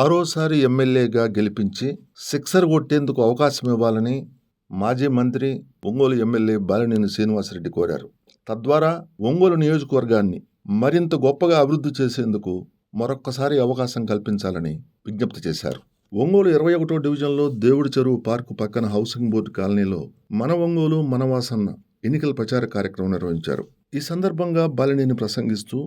ఆరోసారి ఎమ్మెల్యేగా గెలిపించి సిక్సర్ కొట్టేందుకు అవకాశం ఇవ్వాలని మాజీ మంత్రి ఒంగోలు ఎమ్మెల్యే బాలినేని శ్రీనివాసరెడ్డి కోరారు. తద్వారా ఒంగోలు నియోజకవర్గాన్ని మరింత గొప్పగా అభివృద్ధి చేసేందుకు మరొక్కసారి అవకాశం కల్పించాలని విజ్ఞప్తి చేశారు. ఒంగోలు ఇరవై ఒకటో డివిజన్లో దేవుడి చెరువు పార్కు పక్కన హౌసింగ్ బోర్డు కాలనీలో మన ఒంగోలు మనవాసన్న ఎన్నికల ప్రచార కార్యక్రమం నిర్వహించారు. ఈ సందర్భంగా బాలినేని ప్రసంగిస్తూ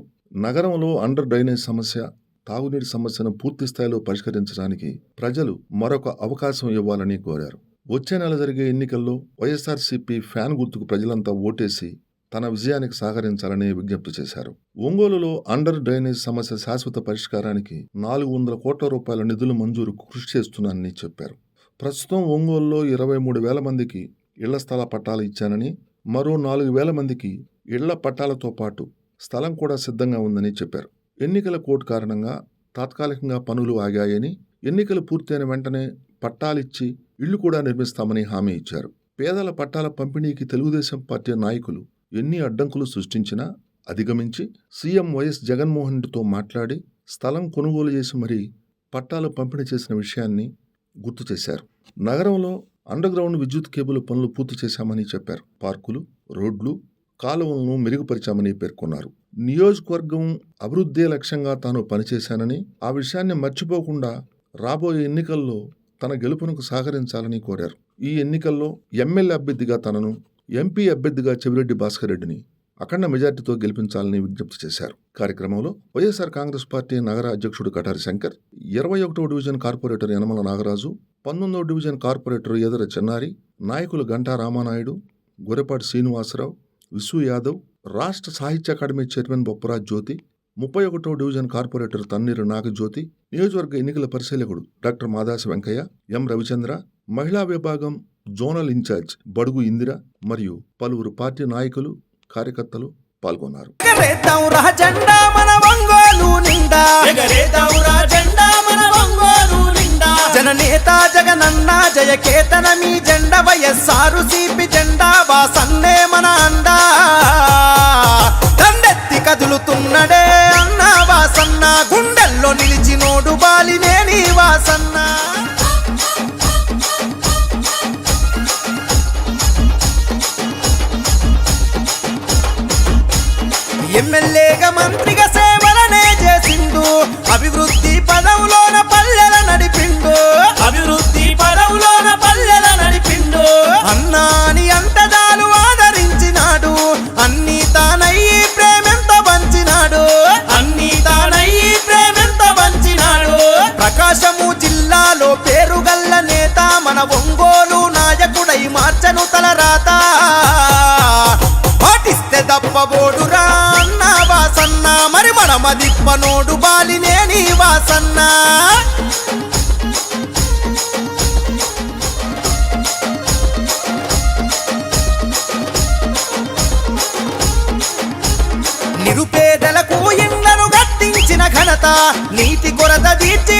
నగరంలో అండర్ డ్రైనేజ్ సమస్య తాగునీటి సమస్యను పూర్తి స్థాయిలో పరిష్కరించడానికి ప్రజలు మరొక అవకాశం ఇవ్వాలని కోరారు. వచ్చే నెల జరిగే ఎన్నికల్లో వైఎస్ఆర్సీపీ ఫ్యాన్ గుర్తుకు ప్రజలంతా ఓటేసి తన విజయానికి సహకరించాలని విజ్ఞప్తి చేశారు. ఒంగోలులో అండర్ డ్రైనేజ్ సమస్య శాశ్వత పరిష్కారానికి నాలుగు వందల కోట్ల రూపాయల నిధులు మంజూరుకు కృషి చేస్తున్నానని చెప్పారు. ప్రస్తుతం ఒంగోలులో ఇరవై మూడు వేల మందికి ఇళ్ళ స్థల పట్టాలు ఇచ్చానని మరో నాలుగు వేల మందికి ఇళ్ళ పట్టాలతో పాటు స్థలం కూడా సిద్ధంగా ఉందని చెప్పారు. ఎన్నికల కోడ్ కారణంగా తాత్కాలికంగా పనులు ఆగాయని ఎన్నికలు పూర్తయిన వెంటనే పట్టాలిచ్చి ఇళ్ళు కూడా నిర్మిస్తామని హామీ ఇచ్చారు. పేదల పట్టాల పంపిణీకి తెలుగుదేశం పార్టీ నాయకులు ఎన్ని అడ్డంకులు సృష్టించినా అధిగమించి సీఎం వైఎస్ జగన్మోహన్ రెడ్డితో మాట్లాడి స్థలం కొనుగోలు చేసి మరీ పట్టాలు పంపిణీ చేసిన విషయాన్ని గుర్తు చేశారు. నగరంలో అండర్గ్రౌండ్ విద్యుత్ కేబుల్ పనులు పూర్తి చేశామని చెప్పారు. పార్కులు రోడ్లు కాలువలను మెరుగుపరిచామని పేర్కొన్నారు. నియోజకవర్గం అభివృద్ధే లక్ష్యంగా తాను పనిచేశానని ఆ విషయాన్ని మర్చిపోకుండా రాబోయే ఎన్నికల్లో తన గెలుపునకు సహకరించాలని కోరారు. ఈ ఎన్నికల్లో ఎమ్మెల్యే అభ్యర్థిగా తనను ఎంపీ అభ్యర్థిగా చెవిరెడ్డి భాస్కర్ రెడ్డిని అఖండ మెజార్టీతో గెలిపించాలని విజ్ఞప్తి చేశారు. కార్యక్రమంలో వైఎస్ఆర్ కాంగ్రెస్ పార్టీ నగర అధ్యక్షుడు కటారి శంకర్ ఇరవై ఒకటో డివిజన్ కార్పొరేటర్ యనమల నాగరాజు పంతొమ్మిదో డివిజన్ కార్పొరేటర్ ఎదర చెన్నారి నాయకులు గంటా రామానాయుడు గొర్రెపాటి శ్రీనివాసరావు విసు యాదవ్ రాష్ట్ర సాహిత్య అకాడమీ చైర్మన్ బొప్పరాజ్ జ్యోతి ముప్పై ఒకటో డివిజన్ కార్పొరేటర్ తన్నీరు నాగజ్యోతి నియోజకవర్గ ఎన్నికల పరిశీలకుడు డాక్టర్ మాదాసి వెంకయ్య ఎం రవిచంద్ర మహిళా విభాగం జోనల్ ఇన్ఛార్జ్ బడుగు ఇందిర మరియు పలువురు పార్టీ నాయకులు కార్యకర్తలు పాల్గొన్నారు. మన నిండా. జననేత జగనన్న జయకేతన మీ జెండ వయస్సారు సిపి జెండా వాసన్నే మన అండా. దండెత్తి కదులుతున్నడే అన్న వాసన్న పాటిస్తే అన్న వాసన్న. మరి మన మదిప్పనోడు బాలినేని వాసన్న. నిరుపేదలకు ఇండ్లను గట్టించిన ఘనత నీటి కొరత తీర్చి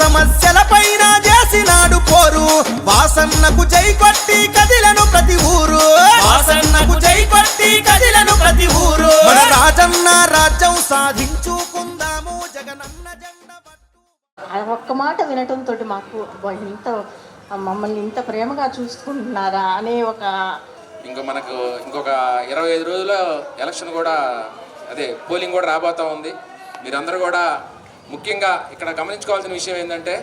సమస్యల పైన చేసినాడు పోరు. వాసన్నకు జై కొట్టి కదిలను ప్రతి ఊరు. వాసన్నకు జై కొట్టి కదిలను ప్రతి ఊరు. మన రాజన్న రాజ్యం సాధించుకుందాము జగనన్న జెండ ఒక్క మాట వినటంతో మాకు అబ్బా, ఇంత మమ్మల్ని ఇంత ప్రేమగా చూసుకుంటున్నారా అనే ఒక ఇంకా మనకు ఇంకొక ఇరవై ఐదు రోజుల్లో ఎలక్షన్ కూడా అదే పోలింగ్ కూడా రాబోతా ఉంది. మీరందరూ కూడా ముఖ్యంగా ఇక్కడ గమనించుకోవాల్సిన విషయం ఏంటంటే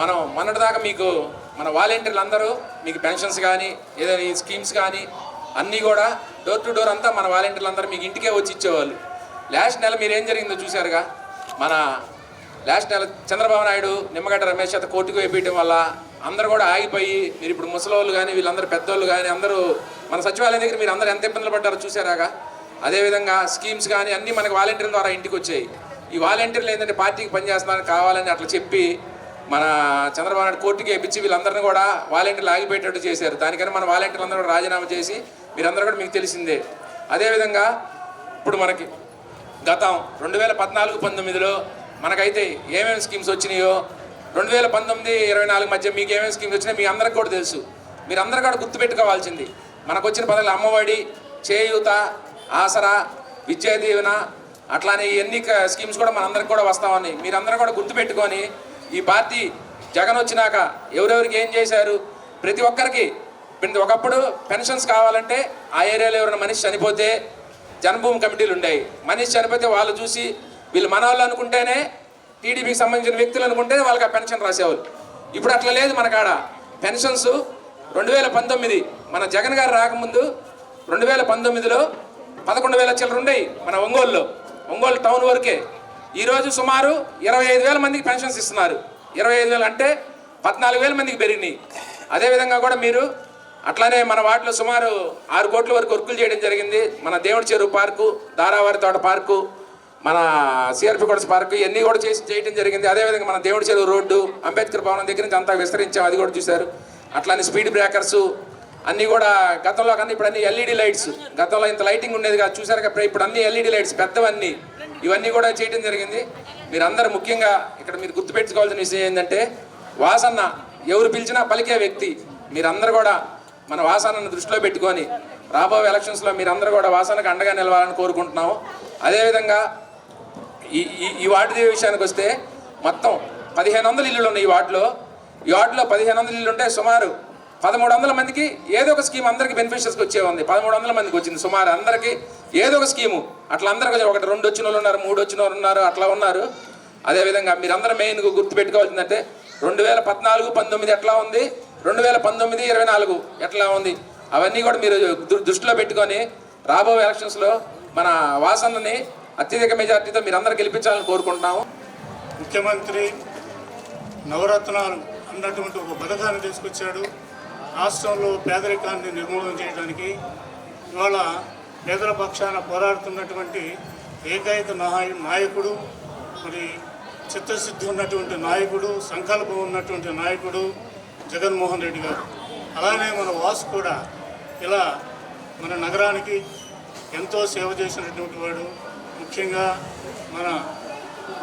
మనం మొన్నటిదాకా మీకు మన వాలంటీర్లు అందరూ మీకు పెన్షన్స్ కానీ ఏదైనా స్కీమ్స్ కానీ అన్నీ కూడా డోర్ టు డోర్ అంతా మన వాలంటీర్లు అందరూ మీకు ఇంటికే వచ్చి ఇచ్చేవాళ్ళు. లాస్ట్ నెల మీరు ఏం జరిగిందో చూశారుగా? మన లాస్ట్ నెల చంద్రబాబు నాయుడు నిమ్మగడ్డ రమేష్ చేత కోర్టుకు వేపించడం వల్ల అందరూ కూడా ఆగిపోయి మీరు ఇప్పుడు ముసలోళ్ళు కానీ వీళ్ళందరూ పెద్దోళ్ళు కానీ అందరూ మన సచివాలయం దగ్గర మీరు అందరూ ఎంత ఇబ్బందులు పడ్డారో చూసారాగా అదేవిధంగా స్కీమ్స్ కానీ అన్నీ మనకు వాలంటీర్ల ద్వారా ఇంటికి వచ్చాయి. ఈ వాలంటీర్లు ఏంటంటే పార్టీకి పనిచేస్తున్నారని కావాలని అట్లా చెప్పి మన చంద్రబాబు నాయుడు కోర్టుకి వేపించి వీళ్ళందరినీ కూడా వాలంటీర్లు ఆగిపోయేటట్టు చేశారు. దానికని మన వాలంటీర్లు అందరూ కూడా రాజీనామా చేసి మీరందరూ కూడా మీకు తెలిసిందే. అదేవిధంగా ఇప్పుడు మనకి గతం రెండు వేల పద్నాలుగు పంతొమ్మిదిలో మనకైతే ఏమేమి స్కీమ్స్ వచ్చినాయో రెండు వేల పంతొమ్మిది ఇరవై నాలుగు మధ్య మీకు ఏమేమి స్కీమ్స్ వచ్చినాయో మీ అందరికి కూడా తెలుసు. మీరు అందరూ కూడా గుర్తుపెట్టుకోవాల్సింది. మనకు వచ్చిన పదవులు అమ్మఒడి చేయూత ఆసరా విద్యా దీవెన అట్లానే ఇవన్నీ స్కీమ్స్ కూడా మనందరికి కూడా వస్తామని మీరందరూ కూడా గుర్తుపెట్టుకొని ఈ పార్టీ జగన్ వచ్చినాక ఎవరెవరికి ఏం చేశారు? ప్రతి ఒక్కరికి ప్రతి ఒకప్పుడు పెన్షన్స్ కావాలంటే ఆ ఏరియాలో ఎవరైనా మనిషి చనిపోతే జన్మభూమి కమిటీలు ఉండేవి. మనిషి చనిపోతే వాళ్ళు చూసి వీళ్ళు మన వాళ్ళు అనుకుంటేనే టీడీపీకి సంబంధించిన వ్యక్తులు అనుకుంటేనే వాళ్ళకి ఆ పెన్షన్ రాసేవాళ్ళు. ఇప్పుడు అట్లా లేదు మన కాడ పెన్షన్స్ రెండు వేల పంతొమ్మిది మన జగన్ గారు రాకముందు రెండు వేల పంతొమ్మిదిలో పదకొండు వేల చిల్లర ఉండేవి మన ఒంగోలులో. ఒంగోలు టౌన్ వరకే. ఈరోజు సుమారు ఇరవై ఐదు వేల మందికి పెన్షన్స్ ఇస్తున్నారు. ఇరవై ఐదు వేలు అంటే పద్నాలుగు వేల మందికి పెరిగినాయి. అదేవిధంగా కూడా మీరు అట్లానే మన వాటిలో సుమారు ఆరు కోట్ల వరకు వర్కులు చేయడం జరిగింది. మన దేవుడి చెరువు పార్కు దారావారి తోట పార్కు మన సిఆర్పి కొడస పార్కు ఇవన్నీ కూడా చేసి చేయడం జరిగింది. అదేవిధంగా మన దేవుడి చెరువు రోడ్డు అంబేద్కర్ భవనం దగ్గర నుంచి అంతా విస్తరించాం. అది కూడా చూశారు. అట్లానే స్పీడ్ బ్రేకర్స్ అన్నీ కూడా గతంలో కన్నా ఇప్పుడు అన్ని ఎల్ఈడి లైట్స్ గతంలో ఇంత లైటింగ్ ఉండేది కాదు. చూసారు కదా ఇప్పుడు అన్ని ఎల్ఈడి లైట్స్ పెద్దవన్నీ. ఇవన్నీ కూడా చేయడం జరిగింది. మీరందరూ ముఖ్యంగా ఇక్కడ మీరు గుర్తుపెట్టుకోవాల్సిన విషయం ఏంటంటే వాసన్న ఎవరు పిలిచినా పలికే వ్యక్తి. మీరందరూ కూడా మన వాసనను దృష్టిలో పెట్టుకొని రాబోయే ఎలక్షన్స్లో మీరందరూ కూడా వాసనకు అండగా నిలవాలని కోరుకుంటున్నాము. అదేవిధంగా ఈ ఈ ఈ వార్డు విషయానికి వస్తే మొత్తం పదిహేను వందల ఇల్లులు ఉన్నాయి ఈ వార్డులో. ఈ వార్డులో పదిహేను వందల ఇల్లు ఉంటే సుమారు పదమూడు వందల మందికి ఏదో ఒక స్కీమ్ అందరికి బెనిఫిషియర్స్కి వచ్చే ఉంది పదమూడు వందల మందికి వచ్చింది. సుమారు అందరికీ ఏదో ఒక స్కీము. అట్లా అందరికి ఒకటి రెండు వచ్చిన వాళ్ళు ఉన్నారు మూడు వచ్చిన వాళ్ళు ఉన్నారు అట్లా ఉన్నారు. అదేవిధంగా మీరందరూ మెయిన్ గుర్తుపెట్టుకోవాల్సిందంటే రెండు వేల పద్నాలుగు పంతొమ్మిది ఎట్లా ఉంది? రెండు వేల పంతొమ్మిది ఇరవై నాలుగు ఎట్లా ఉంది? అవన్నీ కూడా మీరు దృష్టిలో పెట్టుకొని రాబో ఎలక్షన్స్లో మన వాసనని అత్యధిక మెజార్టీతో మీరందరూ గెలిపించాలని కోరుకుంటున్నాము. ముఖ్యమంత్రి నవరత్నాలు అన్నటువంటి ఒక పథకాన్ని తీసుకొచ్చాడు. రాష్ట్రంలో పేదరికాన్ని నిర్మూలన చేయడానికి ఇవాళ పేదల పక్షాన పోరాడుతున్నటువంటి ఏకైక నాయ నాయకుడు మరి చిత్తశుద్ధి ఉన్నటువంటి నాయకుడు సంకల్పం ఉన్నటువంటి నాయకుడు జగన్మోహన్ రెడ్డి గారు. అలానే మన వాసు కూడా ఇలా మన నగరానికి ఎంతో సేవ చేసినటువంటి వాడు. ముఖ్యంగా మన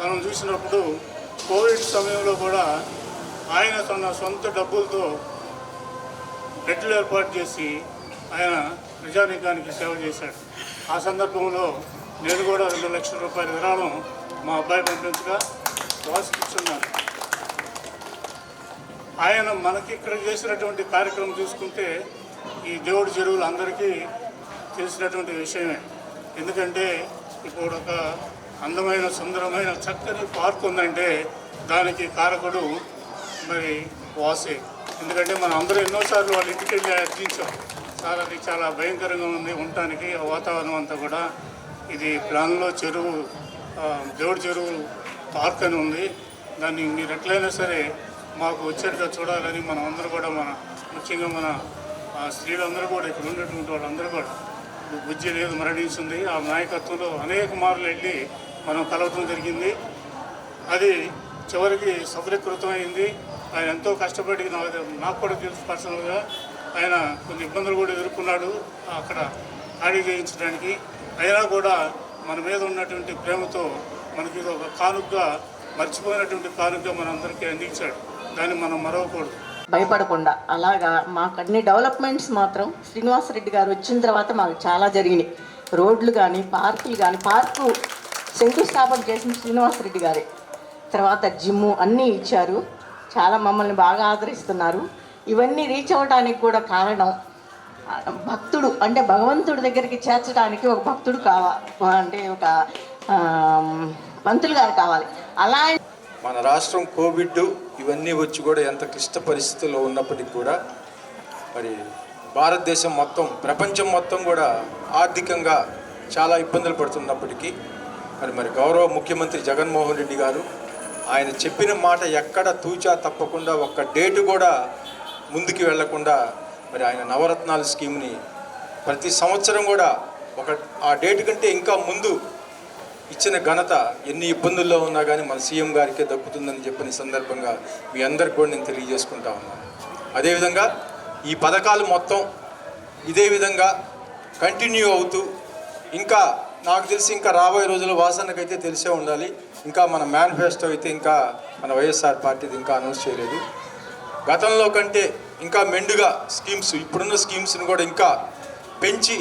మనం చూసినప్పుడు కోవిడ్ సమయంలో కూడా ఆయన తన సొంత డబ్బులతో రెడ్లు ఏర్పాటు చేసి ఆయన ప్రజానీకానికి సేవ చేశాడు. ఆ సందర్భంలో నేను కూడా రెండు లక్షల రూపాయల విరాళం మా అబ్బాయి పంపించగా వాసిస్తున్నాను ఆయన మనకి ఇక్కడ చేసినటువంటి కార్యక్రమం చూసుకుంటే ఈ దేవుడి చెరువులు అందరికీ తెలిసినటువంటి విషయమే. ఎందుకంటే ఇప్పుడు ఒక అందమైన సుందరమైన చక్కని పార్క్ ఉందంటే దానికి కారకుడు మరి వాసే. ఎందుకంటే మనం అందరూ ఎన్నోసార్లు వాళ్ళ ఇంటికి వెళ్ళి అర్థించాం సార్ అది చాలా భయంకరంగా ఉంది ఉండటానికి. ఆ వాతావరణం అంతా కూడా ఇది ప్లాన్లో చెరువు దేవుడి చెరువు పార్క్ అని ఉంది. దాన్ని మీరు ఎట్లయినా సరే మాకు వచ్చేట్టుగా చూడాలని మనం అందరూ కూడా మన ముఖ్యంగా మన స్త్రీలందరూ కూడా ఇక్కడ ఉన్నటువంటి వాళ్ళందరూ కూడా బుజ్జి లేదు మరణించింది. ఆ నాయకత్వంలో అనేక మార్లు వెళ్ళి మనం కలవటం జరిగింది. అది చివరికి సఫలీకృతమైంది. ఆయన ఎంతో కష్టపడి నాకు నాకు కూడా తెలుసు పర్సనల్గా. ఆయన కొన్ని ఇబ్బందులు కూడా ఎదుర్కొన్నాడు అక్కడ ఖాళీ చేయించడానికి. అయినా కూడా మన మీద ఉన్నటువంటి ప్రేమతో మనకి ఇది ఒక కానుగ్గా మర్చిపోయినటువంటి కానుకగా మనందరికీ అందించాడు. దాన్ని మనం మరవకూడదు. భయపడకుండా. అలాగా మాకు అన్ని డెవలప్మెంట్స్ మాత్రం శ్రీనివాసరెడ్డి గారు వచ్చిన తర్వాత మాకు చాలా జరిగినాయి. రోడ్లు కానీ పార్కులు కానీ పార్కు శంకుస్థాపన చేసిన శ్రీనివాసరెడ్డి గారే. తర్వాత జిమ్ము అన్నీ ఇచ్చారు. చాలా మమ్మల్ని బాగా ఆదరిస్తున్నారు. ఇవన్నీ రీచ్ అవ్వడానికి కూడా కారణం భక్తుడు అంటే భగవంతుడి దగ్గరికి చేర్చడానికి ఒక భక్తుడు కావాలి అంటే ఒక మంత్రులు పంతులు గారు కావాలి. అలా మన రాష్ట్రం కోవిడ్ ఇవన్నీ వచ్చి కూడా ఎంత క్లిష్ట పరిస్థితుల్లో ఉన్నప్పటికీ కూడా మరి భారతదేశం మొత్తం ప్రపంచం మొత్తం కూడా ఆర్థికంగా చాలా ఇబ్బందులు పడుతున్నప్పటికీ మరి మరి గౌరవ ముఖ్యమంత్రి జగన్మోహన్ రెడ్డి గారు ఆయన చెప్పిన మాట ఎక్కడ తూచా తప్పకుండా ఒక్క డేటు కూడా ముందుకు వెళ్ళకుండా మరి ఆయన నవరత్నాల స్కీమ్ని ప్రతి సంవత్సరం కూడా ఒక ఆ డేట్ కంటే ఇంకా ముందు ఇచ్చిన ఘనత ఎన్ని ఇబ్బందుల్లో ఉన్నా కానీ మన సీఎం గారికే దక్కుతుందని చెప్పిన సందర్భంగా మీ అందరికి కూడా నేను తెలియజేసుకుంటా ఉన్నాను. అదేవిధంగా ఈ పథకాలు మొత్తం ఇదే విధంగా కంటిన్యూ అవుతూ ఇంకా నాకు తెలిసి ఇంకా రాబోయే రోజుల్లో వాసనకైతే తెలిసే ఉండాలి. ఇంకా మన మేనిఫెస్టో అయితే ఇంకా మన వైఎస్ఆర్ పార్టీది ఇంకా అనౌన్స్ చేయలేదు. గతంలో కంటే ఇంకా మెండుగా స్కీమ్స్ ఇప్పుడున్న స్కీమ్స్ని కూడా ఇంకా పెంచి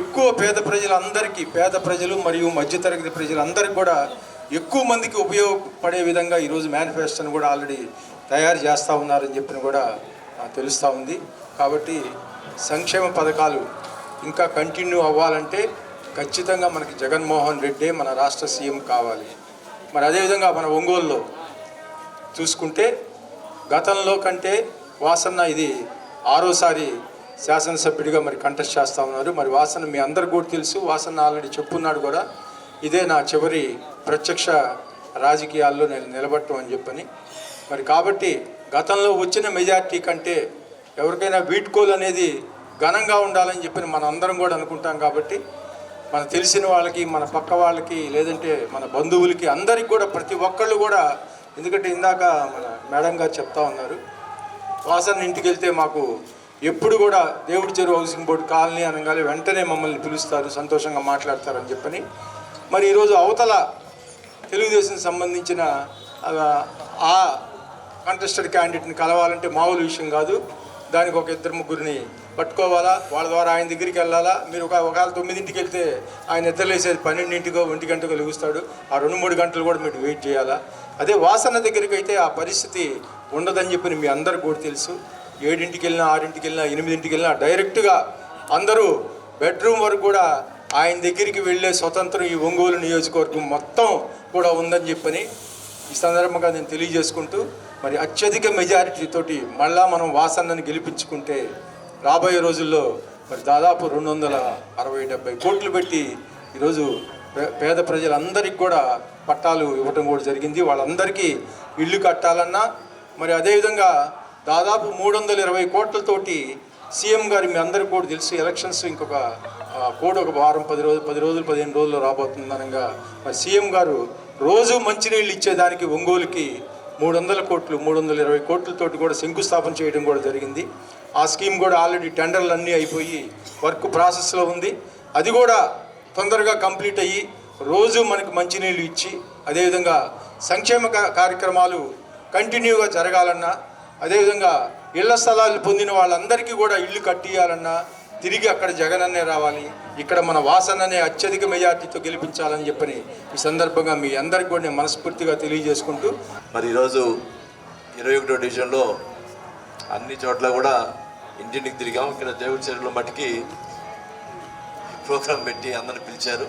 ఎక్కువ పేద ప్రజలందరికీ పేద ప్రజలు మరియు మధ్యతరగతి ప్రజలందరికీ కూడా ఎక్కువ మందికి ఉపయోగపడే విధంగా ఈరోజు మేనిఫెస్టోని కూడా ఆల్రెడీ తయారు చేస్తూ ఉన్నారని చెప్పిన కూడా తెలుస్తూ ఉంది. కాబట్టి సంక్షేమ పథకాలు ఇంకా కంటిన్యూ అవ్వాలంటే ఖచ్చితంగా మనకి జగన్మోహన్ రెడ్డే మన రాష్ట్ర సీఎం కావాలి. మరి అదేవిధంగా మన ఒంగోలులో చూసుకుంటే గతంలో కంటే వాసన ఇది ఆరోసారి శాసనసభ్యుడిగా మరి కంటెస్ట్ చేస్తూ ఉన్నారు. మరి వాసన మీ అందరు కూడా తెలుసు. వాసన ఆల్రెడీ చెప్పున్నాడు కూడా. ఇదే నా చివరి ప్రత్యక్ష రాజకీయాల్లో నేను నిలబడటం అని చెప్పని. మరి కాబట్టి గతంలో వచ్చిన మెజార్టీ కంటే ఎవరికైనా వీడ్కోలు అనేది ఘనంగా ఉండాలని చెప్పి మనం అందరం కూడా అనుకుంటాం కాబట్టి మన తెలిసిన వాళ్ళకి మన పక్క వాళ్ళకి లేదంటే మన బంధువులకి అందరికి కూడా ప్రతి ఒక్కళ్ళు కూడా ఎందుకంటే ఇందాక మన మేడం గారు చెప్తా ఉన్నారు వాసన ఇంటికి వెళ్తే మాకు ఎప్పుడు కూడా దేవుడి చెరువు హౌసింగ్ బోర్డు కాలనీ అనగానే వెంటనే మమ్మల్ని పిలుస్తారు సంతోషంగా మాట్లాడతారని చెప్పని. మరి ఈరోజు అవతల తెలుగుదేశం సంబంధించిన ఆ- ఆ కంటెస్టెడ్ క్యాండిడేట్ని కలవాలంటే మామూలు విషయం కాదు. దానికి ఒక ఇద్దరు ముగ్గురిని పట్టుకోవాలా? వాళ్ళ ద్వారా ఆయన దగ్గరికి వెళ్ళాలా? మీరు ఒక ఒకవేళ తొమ్మిదింటికి వెళ్తే ఆయన నిద్రలేసేది పన్నెండింటికో ఒంటి గంటకో లెగుస్తాడు. ఆ రెండు మూడు గంటలు కూడా మీరు వెయిట్ చేయాలా? అదే వాసన దగ్గరికి అయితే ఆ పరిస్థితి ఉండదని చెప్పి మీ అందరికి కూడా తెలుసు. ఏడింటికి వెళ్ళినా ఆరింటికి వెళ్ళినా ఎనిమిదింటికి వెళ్ళినా డైరెక్ట్గా అందరూ బెడ్రూమ్ వరకు కూడా ఆయన దగ్గరికి వెళ్ళే స్వతంత్రం ఈ ఒంగోలు నియోజకవర్గం మొత్తం కూడా ఉందని చెప్పని ఈ సందర్భంగా నేను తెలియజేసుకుంటూ మరి అత్యధిక మెజారిటీ తోటి మళ్ళా మనం వాసన్నని గెలిపించుకుంటే రాబోయే రోజుల్లో మరి దాదాపు రెండు వందల అరవై డెబ్బై కోట్లు పెట్టి ఈరోజు పే- పేద ప్రజలందరికీ కూడా పట్టాలు ఇవ్వటం కూడా జరిగింది. వాళ్ళందరికీ ఇల్లు కట్టాలన్నా మరి అదేవిధంగా దాదాపు మూడు వందల ఇరవై కోట్లతోటి సీఎం గారు మీ అందరికీ కూడా తెలుసు ఎలక్షన్స్ ఇంకొక కోడ్ ఒక వారం పది రోజులు పది రోజులు పదిహేను రోజుల్లో రాబోతుంది అనగా మరి సీఎం గారు రోజు మంచినీళ్ళు ఇచ్చేదానికి ఒంగోలుకి మూడు వందల కోట్లు మూడు వందల ఇరవై కోట్లతోటి కూడా శంకుస్థాపన చేయడం కూడా జరిగింది. ఆ స్కీమ్ కూడా ఆల్రెడీ టెండర్లు అన్నీ అయిపోయి వర్క్ ప్రాసెస్లో ఉంది. అది కూడా తొందరగా కంప్లీట్ అయ్యి రోజు మనకి మంచినీళ్ళు ఇచ్చి అదేవిధంగా సంక్షేమ కార్యక్రమాలు కంటిన్యూగా జరగాలన్నా అదేవిధంగా ఇళ్ళ స్థలాలు పొందిన వాళ్ళందరికీ కూడా ఇల్లు కట్టియాలన్నా తిరిగి అక్కడ జగనన్నే రావాలి ఇక్కడ మన వాసననే అత్యధిక మెజార్టీతో గెలిపించాలని చెప్పని ఈ సందర్భంగా మీ అందరికి కూడా నేను మనస్ఫూర్తిగా తెలియజేసుకుంటూ మరి ఈరోజు ఇరవై ఒకటో డివిజన్లో అన్ని చోట్ల కూడా ఇంటింటికి తిరిగాం. ఇక్కడ దేవుడి చెరువుల మట్టికి ప్రోగ్రాం పెట్టి అందరిని పిలిచారు.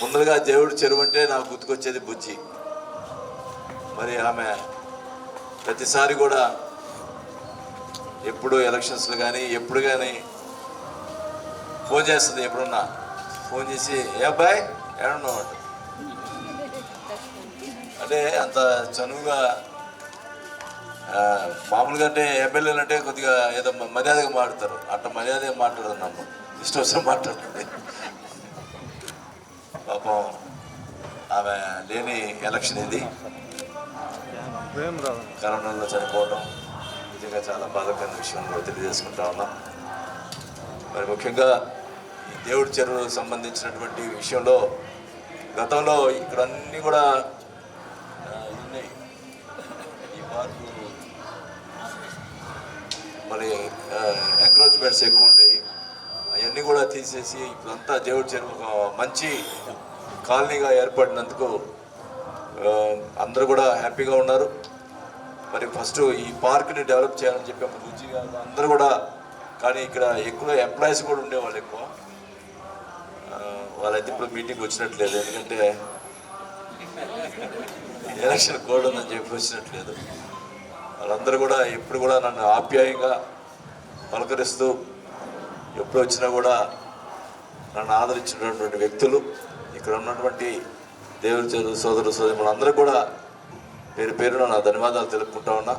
ముందరగా దేవుడి చెరువు అంటే నాకు గుర్తుకొచ్చేది బుజ్జి. మరి ఆమె ప్రతిసారి కూడా ఎప్పుడు ఎలక్షన్స్లో కానీ ఎప్పుడు కానీ ఫోన్ చేస్తుంది ఎప్పుడున్నా. ఫోన్ చేసి ఏ అబ్బాయి ఏడున్నావు అంటుంది. అంటే అంత చనువుగా మామూలుగా అంటే ఎమ్మెల్యేలు అంటే కొద్దిగా ఏదో మర్యాదగా మాట్లాడతారు. అట్లా మర్యాదగా మాట్లాడదు నమ్మ ఇష్టం వచ్చిన మాట్లాడుతుంది పాపం ఆమె లేని ఎలక్షన్ ఇది. కరోనాలో చనిపోవడం నిజంగా చాలా బాధకరమైన విషయం తెలియజేసుకుంటా ఉన్నాం. మరి ముఖ్యంగా ఈ దేవుడి చెరువుకు సంబంధించినటువంటి విషయంలో గతంలో ఇక్కడ అన్నీ కూడా ఉన్నాయి. ఈ పార్కు మరి ఎంక్రోచ్మెంట్స్ ఎక్కువ ఉండేవి అవన్నీ కూడా తీసేసి ఇప్పుడంతా దేవుడి చెరువు ఒక మంచి కాలనీగా ఏర్పడినందుకు అందరూ కూడా హ్యాపీగా ఉన్నారు. మరి ఫస్ట్ ఈ పార్క్ని డెవలప్ చేయాలని చెప్పి అప్పుడు రుచి అందరూ కూడా కానీ ఇక్కడ ఎక్కువ ఎంప్లాయీస్ కూడా ఉండేవాళ్ళు ఎక్కువ. వాళ్ళైతే ఇప్పుడు మీటింగ్ వచ్చినట్లేదు ఎందుకంటే ఎలక్షన్ కోడ్ ఉందని చెప్పి వచ్చినట్లేదు. వాళ్ళందరూ కూడా ఎప్పుడు కూడా నన్ను ఆప్యాయంగా పలకరిస్తూ ఎప్పుడు వచ్చినా కూడా నన్ను ఆదరించినటువంటి వ్యక్తులు ఇక్కడ ఉన్నటువంటి దేవుని చదువు సోదరు సోదరులు కూడా పేరు పేరున నా ధన్యవాదాలు తెలుపుకుంటా ఉన్నా.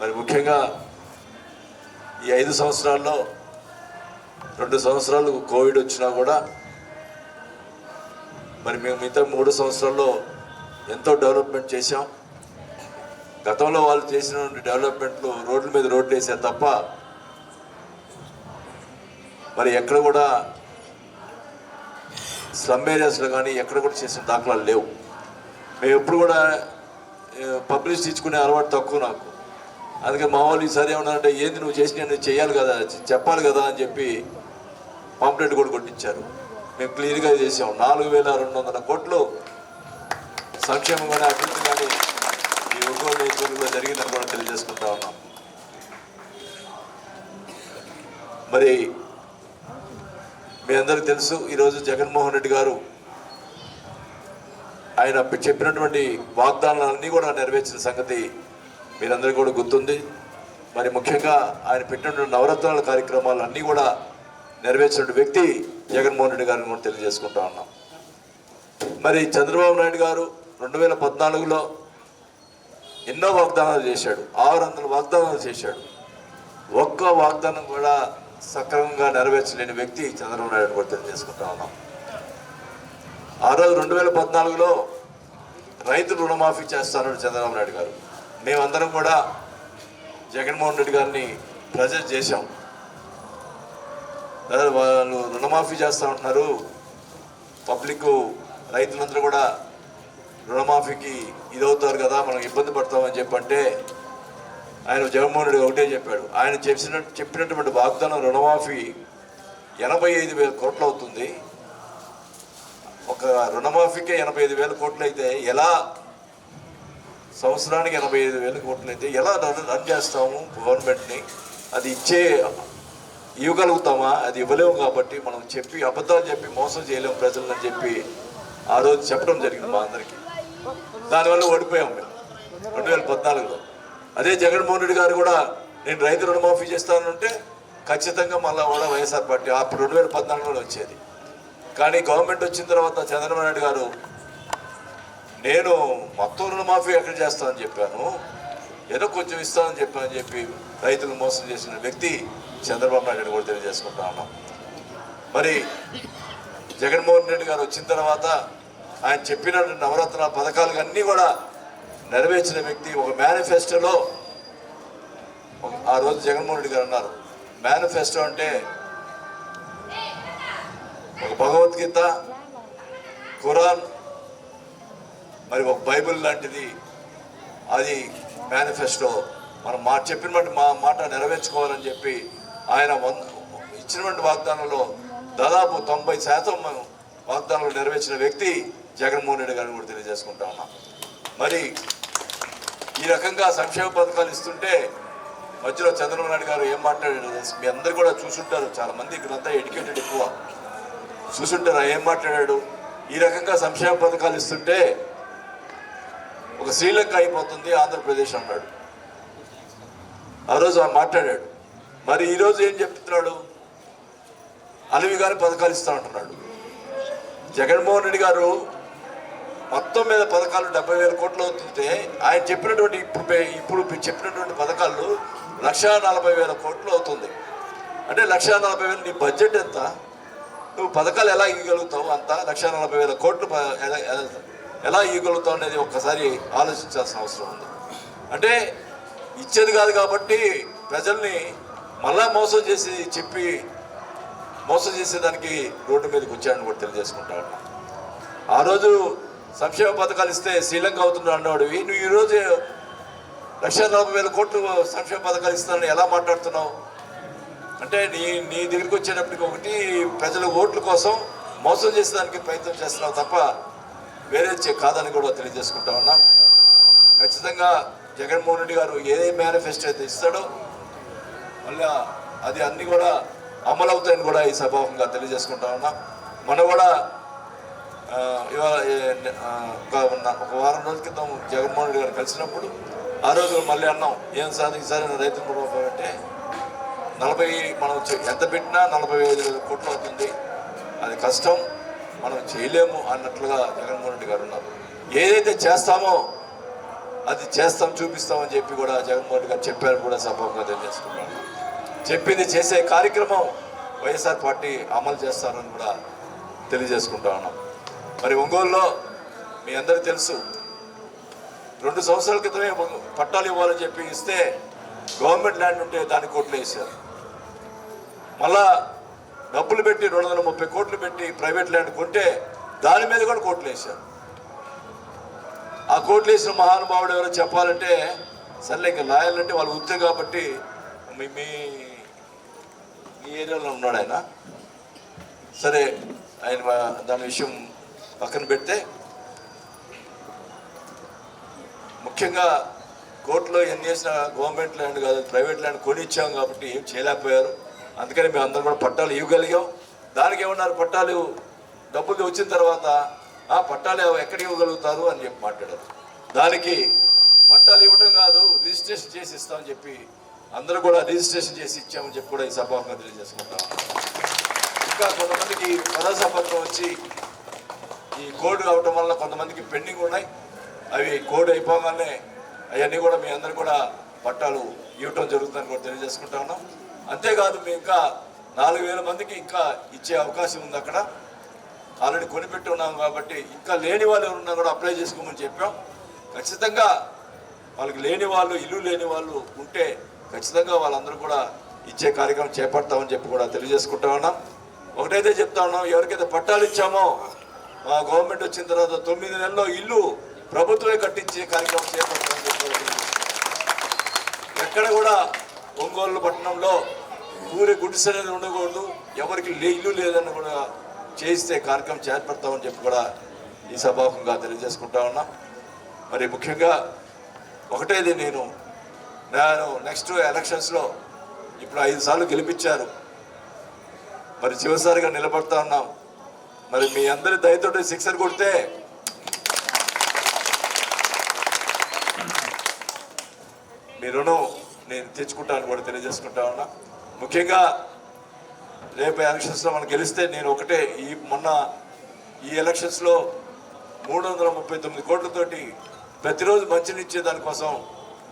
మరి ముఖ్యంగా ఈ ఐదు సంవత్సరాల్లో రెండు సంవత్సరాలు కోవిడ్ వచ్చినా కూడా మరి మేము మిగతా మూడు సంవత్సరాల్లో ఎంతో డెవలప్మెంట్ చేశాం. గతంలో వాళ్ళు చేసిన డెవలప్మెంట్లు రోడ్ల మీద రోడ్లు వేసారు తప్ప మరి ఎక్కడ కూడా స్లమ్ ఏరియాస్లో కానీ ఎక్కడ కూడా చేసిన దాఖలాలు లేవు. మేము ఎప్పుడు కూడా పబ్లిసిటీ ఇచ్చుకునే అలవాటు తక్కువ నాకు. అందుకే మా వాళ్ళు ఈసారి ఏమన్నారంటే ఏంది నువ్వు చేసిన నేను చేయాలి కదా చెప్పాలి కదా అని చెప్పి పాంప్లెట్ కూడా కొట్టించారు. మేము క్లియర్గా చేసాం. నాలుగు వేల రెండు వందల కోట్లు సంక్షేమం కానీ అభివృద్ధి కానీ ఈ ఒంగోలు నియోజకవర్గంలో జరిగిందని కూడా తెలియజేసుకుంటా ఉన్నాం. మరి మీ అందరికీ తెలుసు ఈరోజు జగన్మోహన్ రెడ్డి గారు ఆయన చెప్పినటువంటి వాగ్దానాలన్నీ కూడా నెరవేర్చిన సంగతి మీరందరికీ కూడా గుర్తుంది. మరి ముఖ్యంగా ఆయన పెట్టినటువంటి నవరత్నాల కార్యక్రమాలు అన్నీ కూడా నెరవేర్చిన వ్యక్తి జగన్మోహన్ రెడ్డి గారిని కూడా తెలియజేసుకుంటా ఉన్నాం. మరి చంద్రబాబు నాయుడు గారు రెండు వేల పద్నాలుగులో ఎన్నో వాగ్దానాలు చేశాడు. ఆరు వందల వాగ్దానాలు చేశాడు. ఒక్క వాగ్దానం కూడా సక్రమంగా నెరవేర్చలేని వ్యక్తి చంద్రబాబు నాయుడు కూడా తెలియజేసుకుంటా ఉన్నాం. ఆ రోజు రెండు వేల పద్నాలుగులో రైతు రుణమాఫీ చేస్తానని చంద్రబాబు నాయుడు గారు. మేమందరం కూడా జగన్మోహన్ రెడ్డి గారిని ప్రజెంట్ చేశాం. వాళ్ళు రుణమాఫీ చేస్తా ఉంటున్నారు. పబ్లిక్ రైతులందరూ కూడా రుణమాఫీకి ఇదవుతారు కదా మనం ఇబ్బంది పడతామని చెప్పంటే ఆయన జగన్మోహన్ రెడ్డి ఒకటే చెప్పాడు. ఆయన చెప్పిన చెప్పినటువంటి వాగ్దానం రుణమాఫీ ఎనభై ఐదు వేల కోట్లు అవుతుంది. ఒక రుణమాఫీకే ఎనభై ఐదు వేల కోట్లు అయితే ఎలా? సంవత్సరానికి ఎనభై ఐదు వేల కోట్లు అయితే ఎలా రన్ రన్ చేస్తాము గవర్నమెంట్ని? అది ఇచ్చే ఇవ్వగలుగుతామా? అది ఇవ్వలేము కాబట్టి మనం చెప్పి అబద్ధాలు చెప్పి మోసం చేయలేము ప్రజలని చెప్పి ఆ రోజు చెప్పడం జరిగింది మా అందరికీ. దానివల్ల ఓడిపోయాం మేము రెండు వేల పద్నాలుగులో. అదే జగన్మోహన్ రెడ్డి గారు కూడా నేను రైతు రుణమాఫీ చేస్తానంటే ఖచ్చితంగా మళ్ళీ కూడా వైఎస్ఆర్ పార్టీ అప్పుడు రెండు వేల పద్నాలుగులో వచ్చేది. కానీ గవర్నమెంట్ వచ్చిన తర్వాత చంద్రబాబు నాయుడు గారు నేను మొత్తం రుణమాఫీ ఎక్కడ చేస్తానని చెప్పాను ఏదో కొంచెం ఇస్తానని చెప్పానని చెప్పి రైతులు మోసం చేసిన వ్యక్తి చంద్రబాబు నాయుడు కూడా తెలియజేసుకుంటా ఉన్నాం. మరి జగన్మోహన్ రెడ్డి గారు వచ్చిన తర్వాత ఆయన చెప్పిన నవరత్న పథకాలు అన్నీ కూడా నెరవేర్చిన వ్యక్తి ఒక మేనిఫెస్టోలో ఒక- ఆ రోజు జగన్మోహన్ రెడ్డి గారు అన్నారు. మేనిఫెస్టో అంటే ఒక భగవద్గీత ఖురాన్ మరి ఒక బైబిల్ లాంటిది. అది మేనిఫెస్టో. మనం మా చెప్పినటువంటి మా మాట నెరవేర్చుకోవాలని చెప్పి ఆయన వంద ఇచ్చినటువంటి వాగ్దానంలో దాదాపు తొంభై శాతం వాగ్దానాలు నెరవేర్చిన వ్యక్తి జగన్మోహన్ రెడ్డి గారిని కూడా తెలియజేసుకుంటా ఉన్నాం. మరి ఈ రకంగా సంక్షేమ పథకాలు ఇస్తుంటే మధ్యలో చంద్రబాబు నాయుడు గారు ఏం మాట్లాడారు మీ అందరు కూడా చూసుంటారు. చాలా మంది ఇక్కడంతా ఎడ్యుకేటెడ్ ఎక్కువ. చూసుంటారా? ఏం మాట్లాడాడు? ఈ రకంగా సంక్షేమ పథకాలు ఇస్తుంటే ఒక శ్రీలంక అయిపోతుంది ఆంధ్రప్రదేశ్ అన్నాడు. ఆ రోజు ఆ మాట్లాడాడు. మరి ఈరోజు ఏం చెప్తున్నాడు? అలవి గారి పథకాలు ఇస్తా ఉంటున్నాడు. జగన్మోహన్ రెడ్డి గారు మొత్తం మీద పథకాలు డెబ్బై వేల కోట్లు అవుతుంటే ఆయన చెప్పినటువంటి ఇప్పుడు ఇప్పుడు చెప్పినటువంటి పథకాలు లక్షా నలభై వేల కోట్లు అవుతుంది. అంటే లక్షా నలభై వేలు నీ బడ్జెట్ ఎంత? నువ్వు పథకాలు ఎలా ఇవ్వగలుగుతావు అంత లక్ష నలభై వేల కోట్లు ఎలా ఇవ్వగలుగుతావు అనేది ఒక్కసారి ఆలోచించాల్సిన అవసరం ఉంది. అంటే ఇచ్చేది కాదు కాబట్టి ప్రజల్ని మళ్ళా మోసం చేసి చెప్పి మోసం చేసేదానికి రోడ్డు మీదకి వచ్చాడని కూడా తెలియజేసుకుంటా ఉన్నా. ఆ రోజు సంక్షేమ పథకాలు ఇస్తే శ్రీలంక అవుతున్నాడు అన్నవాడివి నువ్వు ఈరోజు లక్ష నలభై వేల కోట్లు సంక్షేమ పథకాలు ఇస్తానని ఎలా మాట్లాడుతున్నావు? అంటే నీ నీ దగ్గరికి వచ్చేటప్పటికి ఒకటి ప్రజల ఓట్ల కోసం మోసం చేసేదానికి ప్రయత్నం చేస్తున్నావు తప్ప వేరే కాదని కూడా తెలియజేసుకుంటా ఉన్నా. ఖచ్చితంగా జగన్మోహన్ రెడ్డి గారు ఏ మేనిఫెస్టో అయితే ఇస్తాడో మళ్ళీ అది అన్నీ కూడా అమలు అవుతాయని కూడా ఈ సభాముఖంగా తెలియజేసుకుంటా ఉన్నా. మనం కూడా ఇవాళ ఒక ఉన్న- ఒక వారం రోజుల క్రితం జగన్మోహన్ రెడ్డి గారు కలిసినప్పుడు ఆ రోజు మళ్ళీ అన్నాం ఏం సార్ ఈసారి రైతు కుటుంబం అంటే నలభై మనం ఎంత పెట్టినా నలభై ఐదు కోట్లు అవుతుంది. అది కష్టం. మనం చేయలేము అన్నట్లుగా జగన్మోహన్ రెడ్డి గారు ఉన్నారు. ఏదైతే చేస్తామో అది చేస్తాం చూపిస్తామని చెప్పి కూడా జగన్మోహన్ రెడ్డి గారు చెప్పారు కూడా సభగా తెలియజేసుకున్నాను చెప్పింది చేసే కార్యక్రమం వైఎస్ఆర్ పార్టీ అమలు చేస్తారని కూడా తెలియజేసుకుంటా ఉన్నాం. మరి ఒంగోలులో మీ అందరికీ తెలుసు రెండు సంవత్సరాల క్రితమే పట్టాలు ఇవ్వాలని చెప్పి ఇస్తే గవర్నమెంట్ ల్యాండ్ ఉంటే దాన్ని కోట్లు వేశారు. మళ్ళా డబ్బులు పెట్టి రెండు వందల ముప్పై కోట్లు పెట్టి ప్రైవేట్ ల్యాండ్ కొంటే దాని మీద కూడా కోట్లు వేశారు. ఆ కోట్లు వేసిన మహానుభావుడు ఎవరో చెప్పాలంటే సర్లే ఇంకా లాయర్లు అంటే వాళ్ళు వృత్తి కాబట్టి మీ మీ మీ ఏరియాలో ఉన్నాడు ఆయన. సరే ఆయన దాని విషయం పక్కన పెడితే ముఖ్యంగా కోర్టులో ఎన్ని చేసిన గవర్నమెంట్ ల్యాండ్ కాదు ప్రైవేట్ ల్యాండ్ కొనిచ్చాం కాబట్టి ఏం చేయలేకపోయారు. అందుకని మేము అందరం కూడా పట్టాలు ఇవ్వగలిగాం. దానికి ఏమన్నారు? పట్టాలు డబ్బులు వచ్చిన తర్వాత ఆ పట్టాలు ఎక్కడికి ఇవ్వగలుగుతారు? అని చెప్పి మాట్లాడారు. దానికి పట్టాలు ఇవ్వడం కాదు రిజిస్ట్రేషన్ చేసి ఇస్తామని చెప్పి అందరూ కూడా రిజిస్ట్రేషన్ చేసి ఇచ్చామని చెప్పి కూడా ఈ సభాగా తెలియజేసుకుంటాం. ఇంకా కొంతమందికి పదసా పత్రం వచ్చి ఈ కోడ్ కావటం వల్ల కొంతమందికి పెండింగ్ ఉన్నాయి. అవి కోడ్ అయిపోగానే అవన్నీ కూడా మీ అందరు కూడా పట్టాలు ఇవ్వటం జరుగుతుందని కూడా తెలియజేసుకుంటా ఉన్నాం. అంతేకాదు మేము ఇంకా నాలుగు వేల మందికి ఇంకా ఇచ్చే అవకాశం ఉంది అక్కడ. ఆల్రెడీ కొనిపెట్టి ఉన్నాం కాబట్టి ఇంకా లేని వాళ్ళు ఎవరున్నా కూడా అప్లై చేసుకోమని చెప్పాం. ఖచ్చితంగా వాళ్ళకి లేని వాళ్ళు ఇల్లు లేని వాళ్ళు ఉంటే ఖచ్చితంగా వాళ్ళందరూ కూడా ఇచ్చే కార్యక్రమం చేపడతామని చెప్పి కూడా తెలియజేసుకుంటా ఉన్నాం. ఒకటైతే చెప్తా ఉన్నాం ఎవరికైతే పట్టాలు ఇచ్చామో మా గవర్నమెంట్ వచ్చిన తర్వాత తొమ్మిది నెలల్లో ఇల్లు ప్రభుత్వమే కట్టించే కార్యక్రమం చేపడతామని చెప్పి ఎక్కడ కూడా ఒంగోలు పట్టణంలో ఊరి గుడిసె అనేది ఉండకూడదు ఎవరికి ఇల్లు లేదని కూడా చేయిస్తే కార్యక్రమం చేపడతామని చెప్పి కూడా ఈ సభాముఖంగా తెలియజేసుకుంటా ఉన్నాం. మరి ముఖ్యంగా ఒకటేది నేను నేను నెక్స్ట్ ఎలక్షన్స్లో ఇప్పుడు ఐదు సార్లు గెలిపించారు. మరి చివరిసారిగా నిలబడతా ఉన్నాం. మరి మీ అందరి దయతోటి సిక్సర్ కొడితే మీ రుణం నేను తెచ్చుకుంటాను కూడా తెలియజేసుకుంటా ఉన్నా. ముఖ్యంగా రేపు ఎలక్షన్స్లో మనం గెలిస్తే నేను ఒకటే ఈ మొన్న ఈ ఎలక్షన్స్లో మూడు వందల ముప్పై తొమ్మిది కోట్లతోటి ప్రతిరోజు మంచినిచ్చే దానికోసం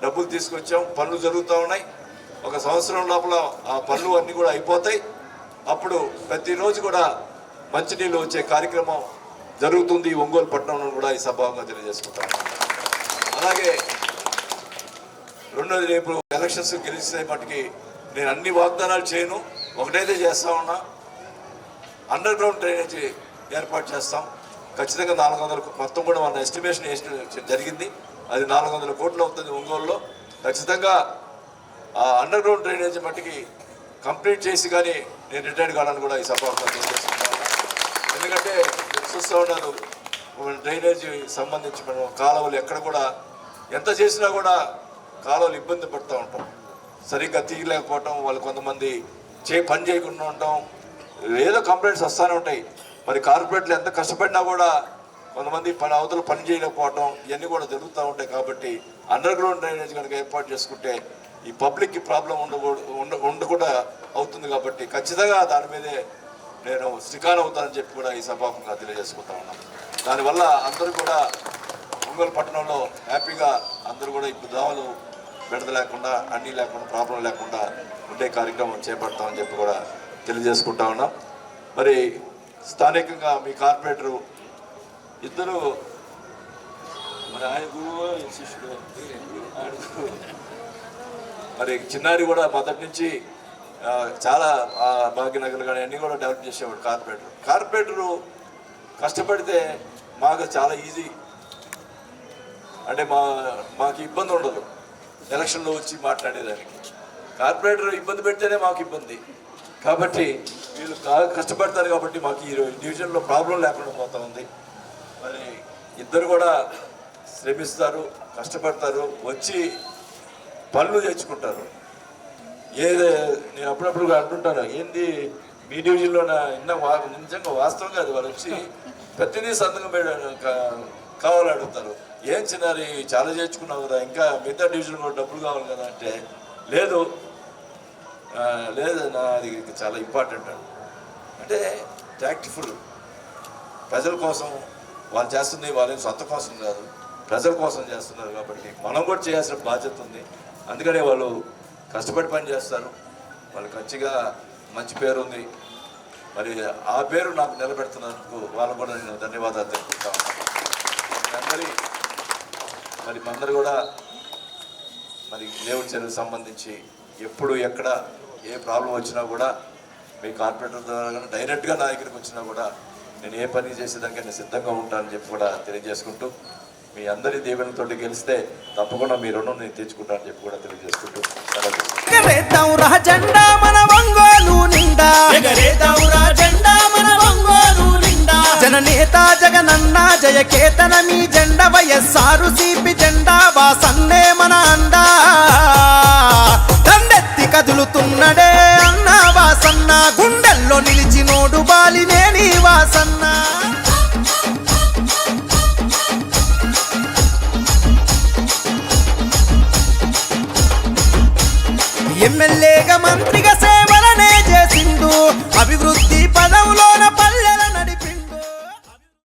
డబ్బులు తీసుకొచ్చాం. పనులు జరుగుతూ ఉన్నాయి. ఒక సంవత్సరం లోపల ఆ పనులు అన్నీ కూడా అయిపోతాయి. అప్పుడు ప్రతిరోజు కూడా మంచినీళ్ళు వచ్చే కార్యక్రమం జరుగుతుంది ఒంగోలు పట్టణంలో కూడా ఈ సభావంగా తెలియజేసుకుంటాం అలాగే రెండోది రేపు ఎలక్షన్స్ గెలిస్తే మటుకి నేను అన్ని వాగ్దానాలు చేయను. ఒకటైతే చేస్తా ఉన్నా. అండర్ గ్రౌండ్ డ్రైనేజీ ఏర్పాటు చేస్తాం. ఖచ్చితంగా నాలుగు వందల మొత్తం కూడా మన ఎస్టిమేషన్ జరిగింది. అది నాలుగు వందల కోట్లు అవుతుంది ఒంగోలులో. ఖచ్చితంగా ఆ అండర్ గ్రౌండ్ డ్రైనేజీ మట్టికి కంప్లీట్ చేసి కానీ నేను రిటైర్డ్ కావాలని కూడా ఈ సభలో ఎందుకంటే చూస్తూ ఉన్నారు డ్రైనేజీ సంబంధించి మనం కాలువలు ఎక్కడ కూడా ఎంత చేసినా కూడా కాలువలు ఇబ్బంది పడుతూ ఉంటాం. సరిగ్గా తీయలేకపోవటం వాళ్ళు కొంతమంది చే పని చేయకుండా ఉండటం ఏదో కంప్లైంట్స్ వస్తూనే ఉంటాయి. మరి కార్పొరేట్లు ఎంత కష్టపడినా కూడా కొంతమంది పని అవతల పని చేయలేకపోవటం ఇవన్నీ కూడా జరుగుతూ ఉంటాయి కాబట్టి అండర్ గ్రౌండ్ డ్రైనేజ్ కనుక ఏర్పాటు చేసుకుంటే ఈ పబ్లిక్కి ప్రాబ్లం ఉండకూడదు ఉండ ఉండకుండా అవుతుంది కాబట్టి ఖచ్చితంగా దాని మీదే నేను శ్రీకాన్ అవుతానని చెప్పి కూడా ఈ సభాముఖంగా తెలియజేసుకుంటా ఉన్నాను దానివల్ల అందరూ కూడా ఒంగోలు పట్టణంలో హ్యాపీగా అందరూ కూడా ఇప్పుడు దావలు బెడద లేకుండా అన్నీ లేకుండా ప్రాబ్లం లేకుండా ఉండే కార్యక్రమం చేపడతామని చెప్పి కూడా తెలియజేసుకుంటా ఉన్నాం. మరి స్థానికంగా మీ కార్పొరేటరు ఇద్దరు మరి ఆయన గురువు శిష్యుడు మరి చిన్నారి కూడా మొదటి నుంచి చాలా ఆ, భాగ్యనగర్ కానీ అన్నీ కూడా డెవలప్ చేసేవాడు కార్పొరేటర్. కార్పొరేటరు కష్టపడితే మాకు చాలా ఈజీ. అంటే మా మాకు ఇబ్బంది ఉండదు. ఎలక్షన్లో వచ్చి మాట్లాడేదానికి. కార్పొరేటర్ ఇబ్బంది పెడితేనే మాకు ఇబ్బంది. కాబట్టి వీళ్ళు కష్టపడతారు కాబట్టి మాకు ఈ డివిజన్లో ప్రాబ్లం లేకుండా పోతా ఉంది. మరి ఇద్దరు కూడా శ్రమిస్తారు కష్టపడతారు వచ్చి పనులు తెచ్చుకుంటారు ఏది నేను అప్పుడప్పుడు అంటుంటాను ఏంది మీ డివిజన్లో నిన్న వా- నిజంగా వాస్తవంగా అది వాళ్ళు వచ్చి ప్రతిదీ సంతకం పెడ కావాలి అడుగుతారు ఏం చిన్నారు చాలా చేర్చుకున్నావు కదా ఇంకా మిగతా డివిజన్ కూడా డబ్బులు కావాలి కదా అంటే లేదు. లేదు నా అది చాలా ఇంపార్టెంట్ అని అంటే ట్యాక్ట్ఫుల్ ప్రజల కోసం వాళ్ళు చేస్తుంది వాళ్ళ సొంత కోసం కాదు. ప్రజల కోసం చేస్తున్నారు కాబట్టి మనం కూడా చేయాల్సిన బాధ్యత ఉంది. అందుకనే వాళ్ళు కష్టపడి పని చేస్తారు. వాళ్ళు ఖచ్చితంగా మంచి పేరు ఉంది. మరి ఆ పేరు నాకు నిలబెడుతున్నందుకు వాళ్ళకు కూడా నేను ధన్యవాదాలు తెలుపుతాను అందరి మరి మనందరూ కూడా మరి దేవుడి చర్యలకు సంబంధించి ఎప్పుడు ఎక్కడ ఏ ప్రాబ్లం వచ్చినా కూడా మీ కార్పొరేటర్ ద్వారా కానీ డైరెక్ట్గా నా దగ్గరికి వచ్చినా కూడా నేను ఏ పని చేసేదానికైనా సిద్ధంగా ఉంటానని చెప్పి కూడా తెలియజేసుకుంటూ మీ అందరి దీవెనతోటి గెలిస్తే తప్పకుండా మీ రుణం నేను తెచ్చుకుంటానని చెప్పి కూడా తెలియజేసుకుంటూ నిండా. జననేత జగనన్న జయకేతన మీ జెండ వయస్సారు సిపి జెండా వాసన్నే మన అండా. దండెత్తి కదులుతున్నడే అన్న వాసన్న గుండెల్లో నిలిచినోడు బాలినేని వాసన్న. ఎమ్మెల్యేగా మంత్రిగా సేవలనే చేసిండు. అభివృద్ధి